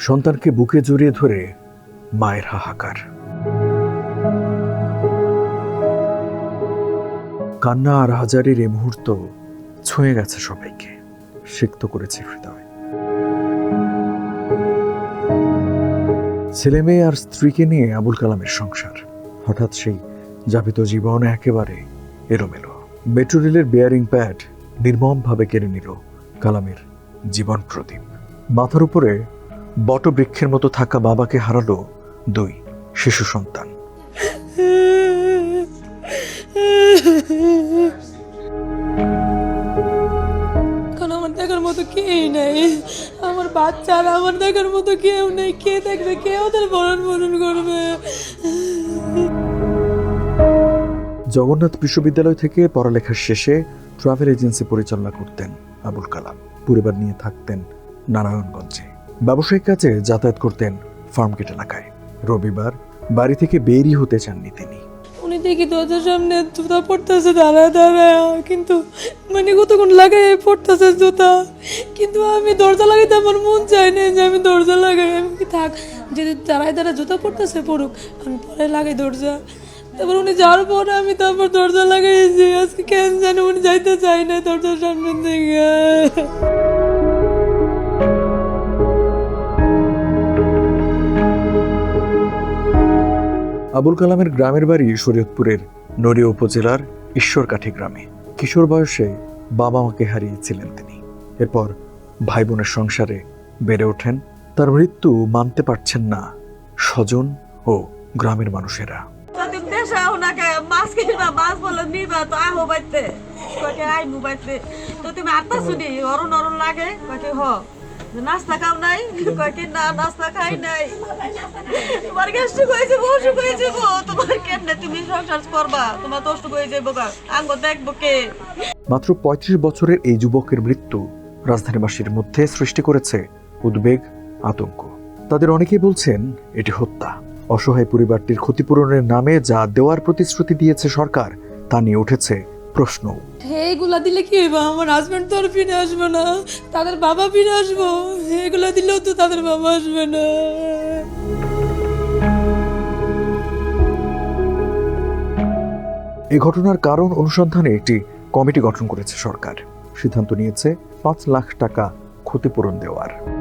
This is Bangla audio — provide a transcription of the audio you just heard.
সন্তানকে বুকে জড়িয়ে ধরে মায়ের হাহাকার। কান্না আর হাজারের এই মুহূর্ত ছুঁয়ে গেছে সবাইকে, সিক্ত করেছে হৃদয়। ছেলে মেয়ে আর স্ত্রীকে নিয়ে আবুল কালামের সংসার। হঠাৎ সেই যাপিত জীবন একেবারে এলোমেলো। মেট্রো রেলের বেয়ারিং প্যাড নির্মমভাবে কেড়ে নিল কালামের জীবন প্রদীপ। মাথার উপরে বটবৃক্ষের মতো থাকা বাবাকে হারালো দুই শিশু সন্তান। এখন আমার দেখার মতো কেউ নেই। আমার বাচ্চার আমার দেখার মতো কেউ নেই। কে দেখবে? কে ওদের বরণ বরণ করবে? জগন্নাথ বিশ্ববিদ্যালয় থেকে পড়ালেখার শেষে ট্রাভেল এজেন্সি পরিচালনা করতেন আবুল কালাম। পরিবার নিয়ে থাকতেন নারায়ণগঞ্জে। ব্যবসায়িক কাজে যাতায়াত করতেন ফার্মগেট এলাকায়। রবিবার বাড়ি থেকে বেরই হতে চাননি তিনি। উনি দেখি দরজার সামনে জুতা পড়তেছে দাঁড়ায় দাঁড়ায়, কিন্তু মানে কতক্ষণ লাগে পড়তেছে জুতা। কিন্তু আমি দরজা লাগাইতে আমার মন চায় না যে আমি দরজা লাগাই, আমি কি থাক, যদি দাঁড়ায় দাঁড়ায় জুতা পড়তেছে পড়ুক আমি পরে লাগাই দরজা। তারপর উনি যাওয়ার পর আমি তারপর দরজা লাগাইছি, আজকে কেন জানি উনি যাইতে চাই না দরজার সামনে থেকে। আবুল কালামের গ্রামের বাড়ি শরীয়তপুরের নড়িয়া উপজেলার ঈশ্বরকাঠি গ্রামে। কিশোর বয়সে বাবা মাকে হারিয়েছিলেন তিনি। এরপর ভাই বোনের সংসারে বেড়ে ওঠেন। তার মৃত্যু মানতে পারছেন না স্বজন ও গ্রামের মানুষেরা। তো তুমি আটটা শুনি, অরুণ অরুণ লাগে? নাস্তা খাও নাই? না, নাস্তা খাই নাই। তোমার গ্যাস সুখ হয়ে যাব, অসুখ হয়ে যাব। তোমার কেমনে তুমি সংসার করবা? তোমার তো অসুখ হয়ে যাব আঙ্গ দেখব কে? মাত্র ৩৫ বছরের এই যুবকের মৃত্যু রাজধানীবাসীর মধ্যে সৃষ্টি করেছে উদ্বেগ, আতঙ্ক। তাদের অনেকেই বলছেন, এটি হত্যা। অসহায় পরিবারটির ক্ষতিপূরণের নামে যা দেওয়ার প্রতিশ্রুতি দিয়েছে সরকার, তা নিয়ে উঠেছে প্রশ্ন। এইগুলা দিলে কি হইব? আমার হাজবেন্ড তো আর ফিরে আসবে না। তাদের বাবা ফিরে আসব। এগুলা দিলেও তো তাদের বাবা আসবে না। এই ঘটনার কারণ অনুসন্ধানে একটি কমিটি গঠন করেছে সরকার। সিদ্ধান্ত নিয়েছে পাঁচ লাখ টাকা ক্ষতিপূরণ দেওয়ার।